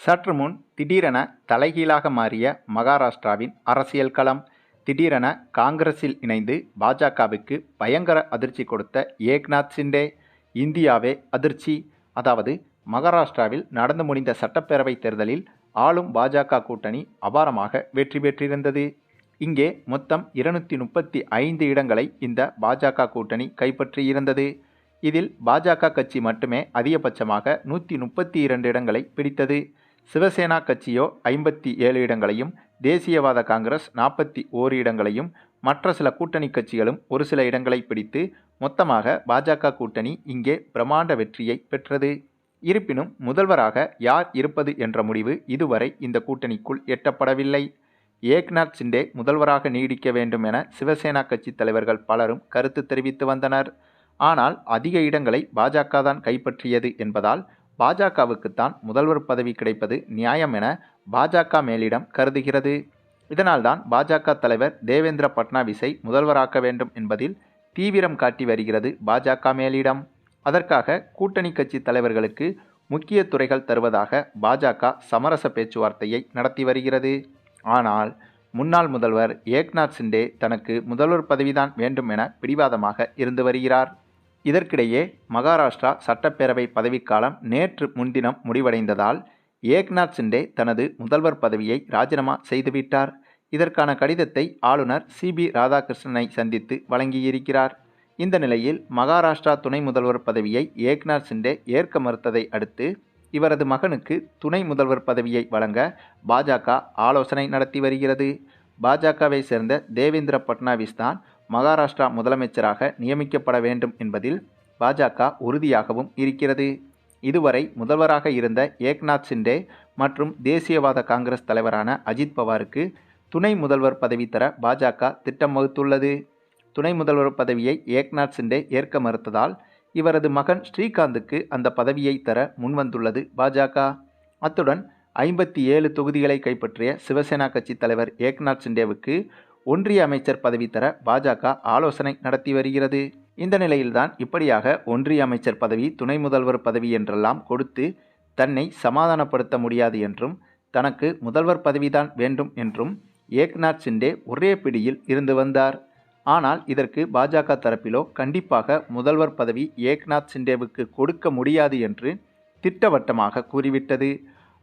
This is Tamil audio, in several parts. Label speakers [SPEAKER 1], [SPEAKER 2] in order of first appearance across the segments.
[SPEAKER 1] சற்று முன் திடீரென தலைகீழாக மாறிய மகாராஷ்டிராவின் அரசியல் களம். திடீரென காங்கிரஸில் இணைந்து பாஜகவுக்கு பயங்கர அதிர்ச்சி கொடுத்த ஏக்நாத் சிண்டே இந்தியாவே அதிர்ச்சி. அதாவது மகாராஷ்டிராவில் நடந்து முடிந்த சட்டப்பேரவைத் தேர்தலில் ஆளும் பாஜக கூட்டணி அபாரமாக வெற்றி பெற்றிருந்தது. இங்கே மொத்தம் இருநூற்றி முப்பத்தி ஐந்து இடங்களை இந்த பாஜக கூட்டணி கைப்பற்றியிருந்தது. இதில் பாஜக கட்சி மட்டுமே அதிகபட்சமாக நூற்றி முப்பத்தி இரண்டு இடங்களை பிடித்தது. சிவசேனா கட்சியோ ஐம்பத்தி ஏழு இடங்களையும் தேசியவாத காங்கிரஸ் நாற்பத்தி ஓரு இடங்களையும் மற்ற சில கூட்டணி கட்சிகளும் ஒரு சில இடங்களை பிடித்து மொத்தமாக பாஜக கூட்டணி இங்கே பிரம்மாண்ட வெற்றியை பெற்றது. இருப்பினும் முதல்வராக யார் இருப்பது என்ற முடிவு இதுவரை இந்த கூட்டணிக்குள் எட்டப்படவில்லை. ஏக்நாத் சிண்டே முதல்வராக நீடிக்க வேண்டும் என சிவசேனா கட்சி தலைவர்கள் பலரும் கருத்து தெரிவித்து வந்தனர். ஆனால் அதிக இடங்களை பாஜக தான் கைப்பற்றியது என்பதால் பாஜகவுக்குத்தான் முதல்வர் பதவி கிடைப்பது நியாயம் என பாஜக மேலிடம் கருதுகிறது. இதனால்தான் பாஜக தலைவர் தேவேந்திர பட்னாவிஸை முதல்வராக்க வேண்டும் என்பதில் தீவிரம் காட்டி வருகிறது பாஜக மேலிடம். அதற்காக கூட்டணி கட்சி தலைவர்களுக்கு முக்கிய துறைகள் தருவதாக பாஜக சமரச பேச்சுவார்த்தையை நடத்தி வருகிறது. ஆனால் முன்னாள் முதல்வர் ஏக்நாத் சிண்டே தனக்கு முதல்வர் பதவிதான் வேண்டும் என பிடிவாதமாக இருந்து வருகிறார். இதற்கிடையே மகாராஷ்டிரா சட்டப்பேரவை பதவிக்காலம் நேற்று முன்தினம் முடிவடைந்ததால் ஏக்நாத் சிண்டே தனது முதல்வர் பதவியை ராஜினாமா செய்துவிட்டார். இதற்கான கடிதத்தை ஆளுநர் சிபி ராதாகிருஷ்ணனை சந்தித்து வழங்கியிருக்கிறார். இந்த நிலையில் மகாராஷ்டிரா துணை முதல்வர் பதவியை ஏக்நாத் சிண்டே ஏற்க மறுத்ததை அடுத்து இவரது மகனுக்கு துணை முதல்வர் பதவியை வழங்க பாஜக ஆலோசனை நடத்தி வருகிறது. பாஜகவை சேர்ந்த தேவேந்திர பட்னாவிஸ் தான் மகாராஷ்டிரா முதலமைச்சராக நியமிக்கப்பட வேண்டும் என்பதில் பாஜக உறுதியாகவும் இருக்கிறது. இதுவரை முதல்வராக இருந்த ஏக்நாத் சிண்டே மற்றும் தேசியவாத காங்கிரஸ் தலைவரான அஜித் பவாருக்கு துணை முதல்வர் பதவி தர பாஜக திட்டம் வகுத்துள்ளது. துணை முதல்வர் பதவியை ஏக்நாத் சிண்டே ஏற்க மறுத்ததால் இவரது மகன் ஸ்ரீகாந்துக்கு அந்த பதவியை தர முன்வந்துள்ளது பாஜக. அத்துடன் ஐம்பத்தி ஏழு தொகுதிகளை கைப்பற்றிய சிவசேனா கட்சி தலைவர் ஏக்நாத் சிண்டேவுக்கு ஒன்றிய அமைச்சர் பதவி தர பாஜக ஆலோசனை நடத்தி வருகிறது. இந்த நிலையில்தான் இப்படியாக ஒன்றிய அமைச்சர் பதவி துணை முதல்வர் பதவி என்றெல்லாம் கொடுத்து தன்னை சமாதானப்படுத்த முடியாது என்றும் தனக்கு முதல்வர் பதவிதான் வேண்டும் என்றும் ஏக்நாத் சிண்டே ஒரே பிடியில் இருந்து வந்தார். ஆனால் இதற்கு பாஜக தரப்பிலோ கண்டிப்பாக முதல்வர் பதவி ஏக்நாத் சிண்டேவுக்கு கொடுக்க முடியாது என்று திட்டவட்டமாக கூறிவிட்டது.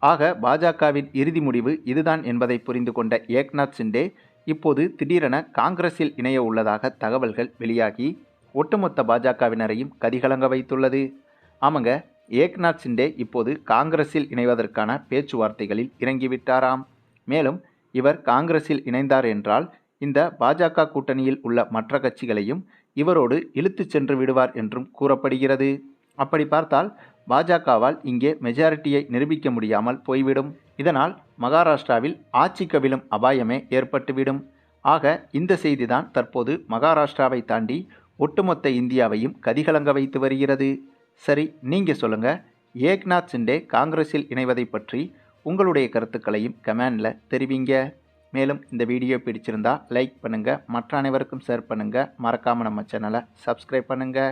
[SPEAKER 1] ஆக பாஜகவின் இறுதி முடிவு இதுதான் என்பதை புரிந்து கொண்ட ஏக்நாத் சிண்டே இப்போது திடீரென காங்கிரஸில் இணைய உள்ளதாக தகவல்கள் வெளியாகி ஒட்டுமொத்த பாஜகவினரையும் கதிகலங்க வைத்துள்ளது. ஆமாங்க ஏக்நாத் சிண்டே இப்போது காங்கிரஸில் இணைவதற்கான பேச்சுவார்த்தைகளில் இறங்கிவிட்டாராம். மேலும் இவர் காங்கிரஸில் இணைந்தார் என்றால் இந்த பாஜக கூட்டணியில் உள்ள மற்ற கட்சிகளையும் இவரோடு இழுத்துச் சென்று விடுவார் என்றும் கூறப்படுகிறது. அப்படி பார்த்தால் பாஜகவால் இங்கே மெஜாரிட்டியை நிரூபிக்க முடியாமல் போய்விடும். இதனால் மகாராஷ்டிராவில் ஆட்சி கவிழும் அபாயமே ஏற்பட்டுவிடும். ஆக இந்த செய்திதான் தற்போது மகாராஷ்டிராவை தாண்டி ஒட்டுமொத்த இந்தியாவையும் கதிகலங்க வைத்து வருகிறது. சரி நீங்கள் சொல்லுங்கள் ஏக்நாத் சிண்டே காங்கிரஸில் இணைவதை பற்றி உங்களுடைய கருத்துக்களையும் கமெண்டில் தெரிவிங்க. மேலும் இந்த வீடியோ பிடிச்சிருந்தா லைக் பண்ணுங்கள் மற்ற அனைவருக்கும் ஷேர் பண்ணுங்கள் மறக்காமல் நம்ம சேனலை சப்ஸ்கிரைப் பண்ணுங்கள்